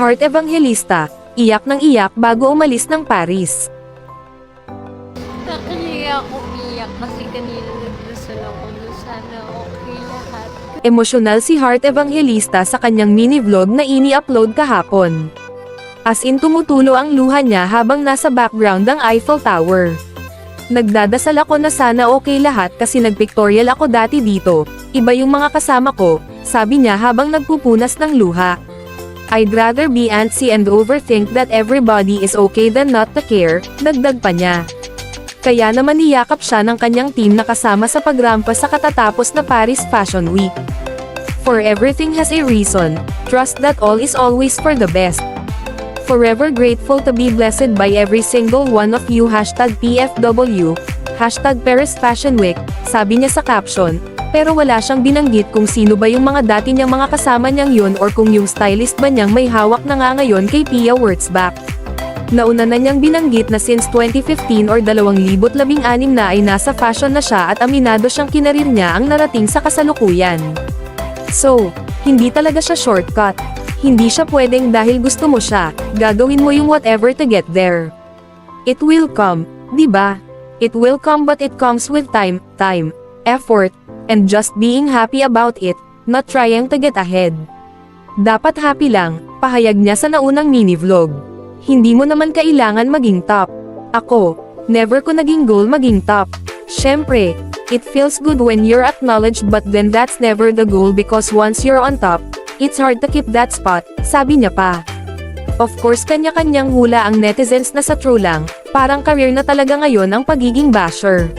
Heart Evangelista, iyak ng iyak bago umalis ng Paris. Nakaliya ako iyak kasi kanina nagdasal ako na sana okay lahat. Emosyonal si Heart Evangelista sa kanyang mini-vlog na ini-upload kahapon. As in tumutulo ang luha niya habang nasa background ang Eiffel Tower. Nagdadasal ako na sana okay lahat kasi nagpictorial ako dati dito, iba yung mga kasama ko, sabi niya habang nagpupunas ng luha. I'd rather be antsy and overthink that everybody is okay than not to care, dagdag pa niya. Kaya naman niyakap siya ng kanyang team na kasama sa pagrampa sa katatapos na Paris Fashion Week. For everything has a reason, trust that all is always for the best. Forever grateful to be blessed by every single one of you hashtag PFW, hashtag Paris Fashion Week, sabi niya sa caption, pero wala siyang binanggit kung sino ba yung mga dati niyang mga kasama niyang yun or kung yung stylist ba niyang may hawak na nga ngayon kay Pia Wurtzbach. Nauna na niyang binanggit na since 2015 or 2016 na ay nasa fashion na siya at aminado siyang kinarir niya ang narating sa kasalukuyan. So, hindi talaga siya shortcut. Hindi siya pwedeng dahil gusto mo siya, gagawin mo yung whatever to get there. It will come, di ba? It will come but it comes with time, time, effort, and just being happy about it, not trying to get ahead. Dapat happy lang, pahayag niya sa naunang mini-vlog. Hindi mo naman kailangan maging top. Ako, never ko naging goal maging top. Syempre, it feels good when you're acknowledged but then that's never the goal because once you're on top, it's hard to keep that spot, sabi niya pa. Of course kanya-kanyang hula ang netizens na sa true lang, parang career na talaga ngayon ang pagiging basher.